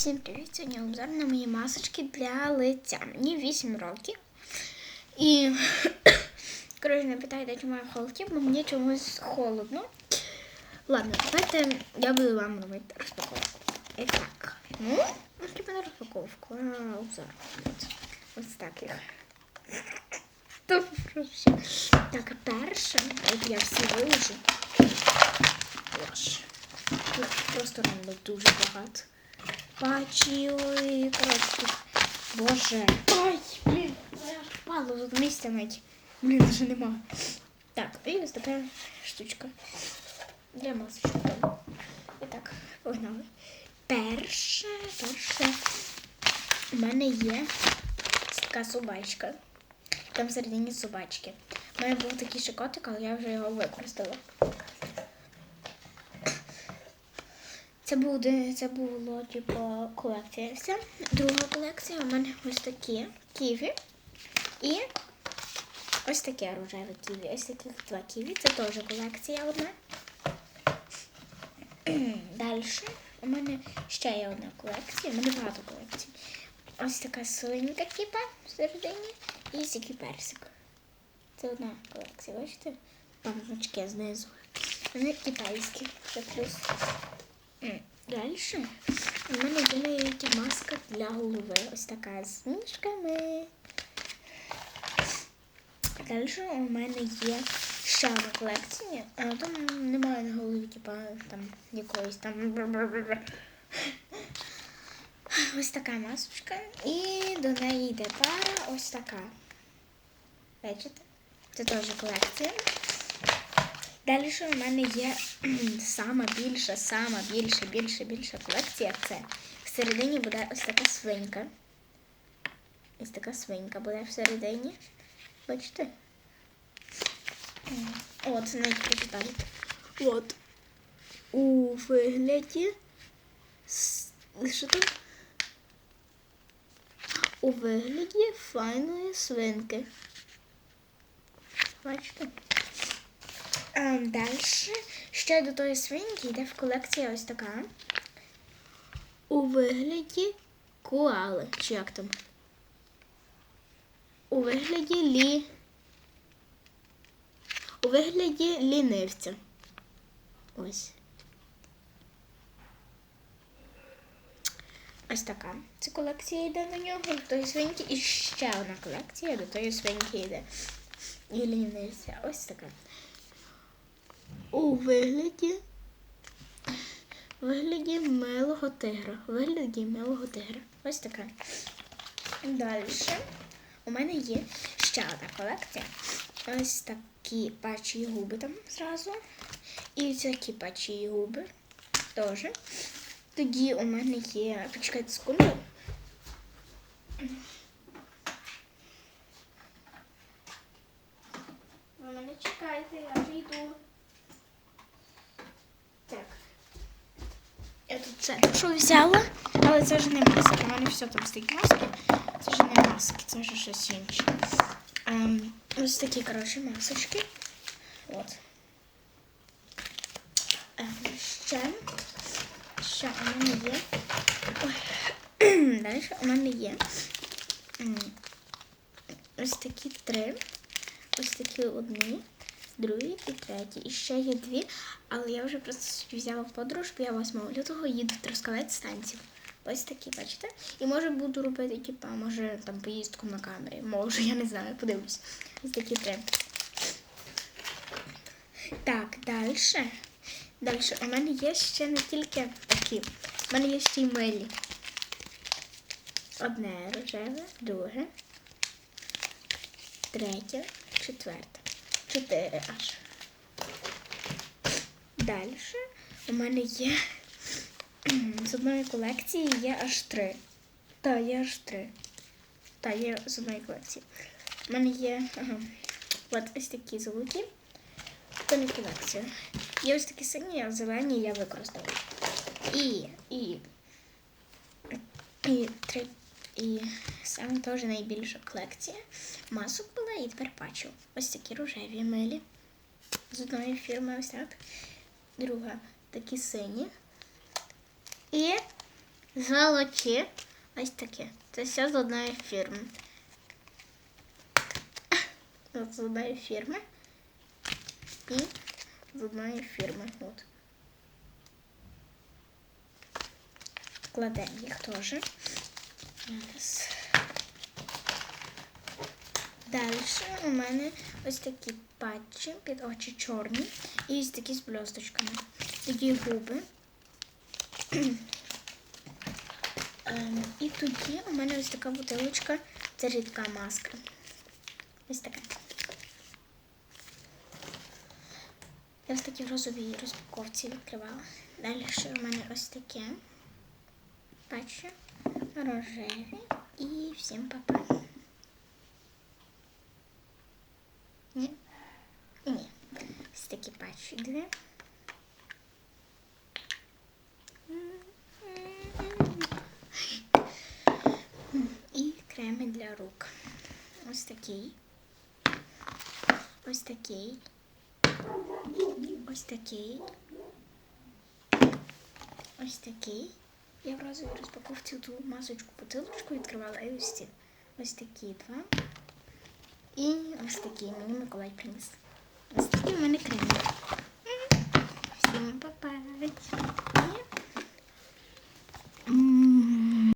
Всім привіт! Сьогодні обзор на мої масочки для лиця. Мені 8 років. І коротше, не питайте, чому я в холоді, бо мені чомусь холодно. Ладно, давайте я буду вам робити розпаковку. І так. Ну, хіба не розпаковку, а обзор. Ось так їх. Так, перше, я всі виложу. Просто реально дуже багато. Пачі, ой. Боже. Ай, блін, аж тут місця навіть. Блін, вже нема. Так, і ось така штучка. Для масочки. І так, погнали. Перше, перше. У мене є така собачка. Там всередині собачки. У мене був такий ще котик, але я вже його використала. Це буде, це було типу колекція. вся. Друга колекція у мене ось такі ківі. І ось таке рожеве ківі. Ось таких два ківі. Це теж колекція одна. Далі у мене ще є одна колекція. У мене багато колекцій. Ось така свинька, типа, всередині, і такий персик. Це одна колекція, бачите? Там значки знизу. Вони китайські. Це плюс. Далі у мене є маска для голови. Ось така з ніжками. Далі у мене є ще одна колекція. Там немає на голові, типа там якоїсь там. Ось така масочка. І до неї йде пара ось така. Бачите? Це теж колекція. Далі у мене є сама більша, сама більша, більша, більша колекція. Це всередині буде ось така свинька. Ось така свинька буде всередині. Бачите? От, навіть прочитайте. От. У вигляді. Що там? У вигляді файної свинки. Бачите? Ем, Далі ще до тої свинки йде в колекції ось така. У вигляді коали. Чи як там? У вигляді лі. У вигляді лінивця. Ось. Ось така. Це колекція йде на нього до тої свинки. І ще одна колекція до тої свинки йде. І лінивця. Ось така у вигляді вигляді милого тигра. Вигляді милого тигра. Ось така. Далі у мене є ще одна колекція. Ось такі пачі губи там зразу. І такі пачі губи теж. Тоді у мене є... Почекайте секунду. Ви мене чекайте, я вже йду. Так. Я тут це взяла, але це ж не маски. У мене все там стоїть маски. Це ж не маски, це ж щось інше. Ем, ось такі, коротше, масочки. От. Ем, ще. Ще у мене є. Ой. Далі у мене є. Ось такі три. Ось такі одні другий і третій. І ще є дві, але я вже просто взяла в подорож, бо я 8 лютого їду в Трускавець станцію. Ось такі, бачите? І може буду робити, типа, може там поїздку на камері. Може, я не знаю, подивлюсь. Ось такі три. Так, далі. Далі. У мене є ще не тільки такі. У мене є ще й милі. Одне рожеве, друге, третє, четверте. Чотири аж. Далі у мене є з одної колекції є аж три. Так, є аж три. Так, є з одної колекції. У мене є ага, от ось такі золоті. Це не колекція. Є ось такі сині, а зелені я використала. І, і, і три. І саме теж найбільша колекція масок була і тепер бачу. Ось такі рожеві милі. З одної фірми ось так. Друга такі сині. І золоті. Ось таке. Це все з одної фірми. От з одної фірми. І з одної фірми. От. Кладемо їх теж. Зараз. Далі у мене ось такі патчі під очі чорні і ось такі з блісточками. Такі губи. Ем, і тоді у мене ось така бутилочка. Це рідка маска. Ось така. Я ось такі в розовій розпаковці відкривала. Далі ще у мене ось таке. Бачу. Рожеві. І всім папа. Ні. Ні. Ось такі патчі дві. І креми для рук. Ось такий. Ось такий. Ось такий. Ось такий. Я в разовій розпаковці ту масочку бутилочку відкривала і ось ці. Ось такі два. І ось такі мені Миколай приніс. Ось такі в мене крім. Всім па-па.